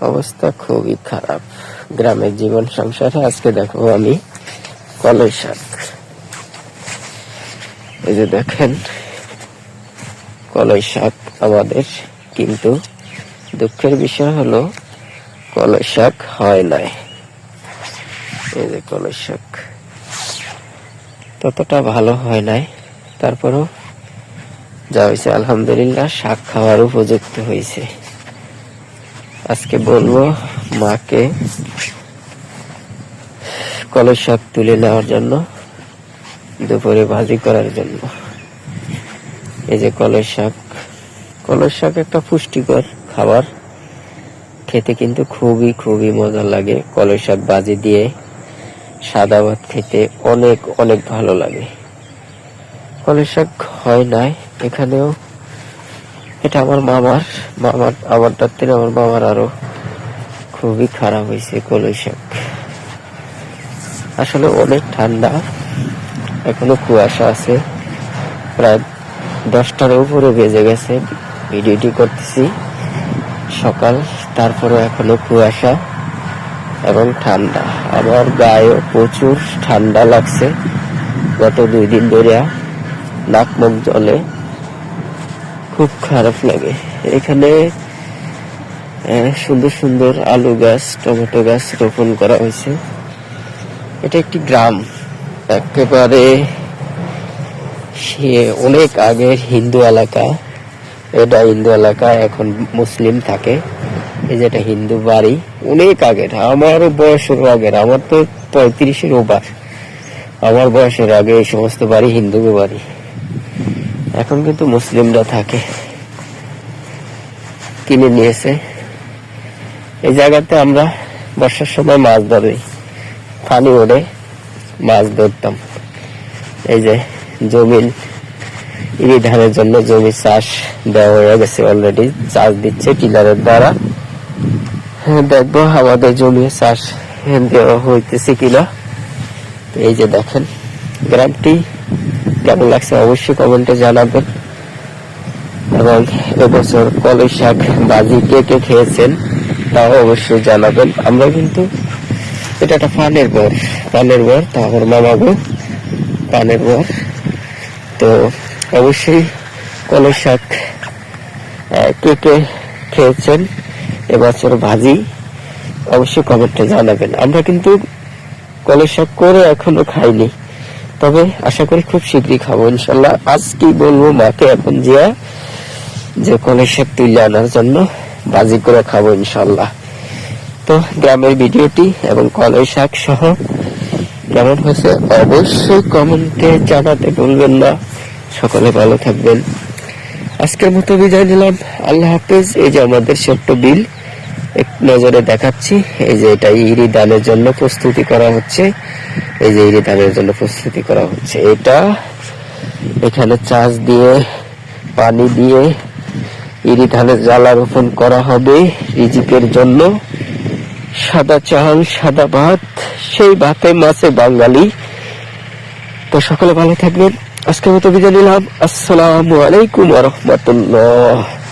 অবস্থা খুবই খারাপ। গ্রামের জীবন সংসারে, আজকে দেখো আমি কলই শাক। এই যে দেখেন, কলই শাক আমাদের, কিন্তু দুঃখের বিষয় হলো কলই শাক হয় নাই। এই যে কলই শাক, ততটা ভালো হয় নাই। তারপরও যা হয়েছে, আলহামদুলিল্লাহ, শাক খাওয়ার উপযুক্ত হয়েছে। আজকে বলব মাকে কলই শাক তুলে নেওয়ার জন্য, দুপুরে ভাজি করার জন্য। এই যে কলই শাক কলই শাক একটা পুষ্টিকর খাবার। খেতে কিন্তু খুবই খুবই মজা লাগে। কলই শাক ভাজি দিয়ে সাদা ভাত খেতে অনেক অনেক ভালো লাগে। কলের শাক হয় নাই, এখানেও এটা আমার মামার। মামার, আমারটার থেকে আমার মামার আরও খুবই খারাপ হয়েছে কলই শাক আসলে অনেক ঠান্ডা, এখনও কুয়াশা আছে। প্রায় দশটার উপরে বেজে গেছে ভিডিওটি করতেছি। সকাল তারপরে এখনও কুয়াশা এবং ঠান্ডা। আমার গায়ে প্রচুর ঠান্ডা লাগছে। গত দুই দিন ধরে নাক মুখ জলে খুব খারাপ লাগে। এখানে সুন্দর সুন্দর আলু গাছ, টমেটো গাছ রোপণ করা হয়েছে। এটা একটি গ্রাম। একেবারে সে অনেক আগের হিন্দু এলাকা। এটা হিন্দু এলাকা, এখন মুসলিম থাকে। এই যেটা হিন্দু বাড়ি। অনেক আগের। আমারও বয়সের আগের। আমার তো পঁয়ত্রিশের ওভার আমার বয়সের আগে এই সমস্ত বাড়ি হিন্দু বাড়ি। এখন কিন্তু মুসলিমরা থাকে। কিনে নিয়েছে। এই জায়গাতে আমরা বর্ষার সময় মাছ ধরি। পানি ওড়ে মাছ ধরতাম। এই যে জমিন ইরি ধানের জন্য জমি চাষ দেওয়া হয়ে গেছে অলরেডি চাষ দিচ্ছে টিলারের দ্বারা। হ্যাঁ, দেখব আমাদের জমি চাষ দেওয়া হইতেছে কিনা। এই যে দেখেন গ্রামটি কেমন লাগছে অবশ্যই কমেন্টে জানাবেন। এবং এবছর কলই শাক বাজি কে কে খেয়েছেন, তাও অবশ্যই জানাবেন। আমরা কিন্তু এটা একটা পানের বর পানের বর, তা মামা গো, পানের বর। তো অবশ্যই কলই শাক কে কে খেয়েছেন, এবছর ভাজি অবশ্যই কমেন্টে জানাবেন। আমরা কিন্তু কলই শাক করে এখনও খাইনি। তবে আশা করি খুব শীঘ্রই খাব ইনশাল্লাহ আজকেই বলব মাকে এখন যে যে কলের শাক তুলে আনার জন্য বাজি করে খাব ইনশাল্লাহ তো গ্রামের ভিডিওটি এবং কলই শাক সহ কেমন হয়েছে অবশ্যই কমেন্টে জানাতে বলবেন না। সকলে ভালো থাকবেন। আজকের মতো বিদায় নিলাম। আল্লাহ হাফেজ। এই যে আমাদের ছোট্ট বিল। নজরে দেখাচ্ছি। এই যে এটা ইরি দানের জন্য প্রস্তুতি করা হচ্ছে। এই যে ইরি দানের জন্য প্রস্তুতি করা হচ্ছে। এটা এখানে চাষ দিয়ে, পানি দিয়ে ইরি ধানের জ্বালা রোপণ করা হবে রিজিকের জন্য। সাদা চাল, সাদা ভাত, সেই ভাতে মাছে বাঙালি। তো সকলে ভালো থাকবেন। আজকের মতো বিদায় নিলাম। আসসালামু আলাইকুম রহমতুল্লাহ।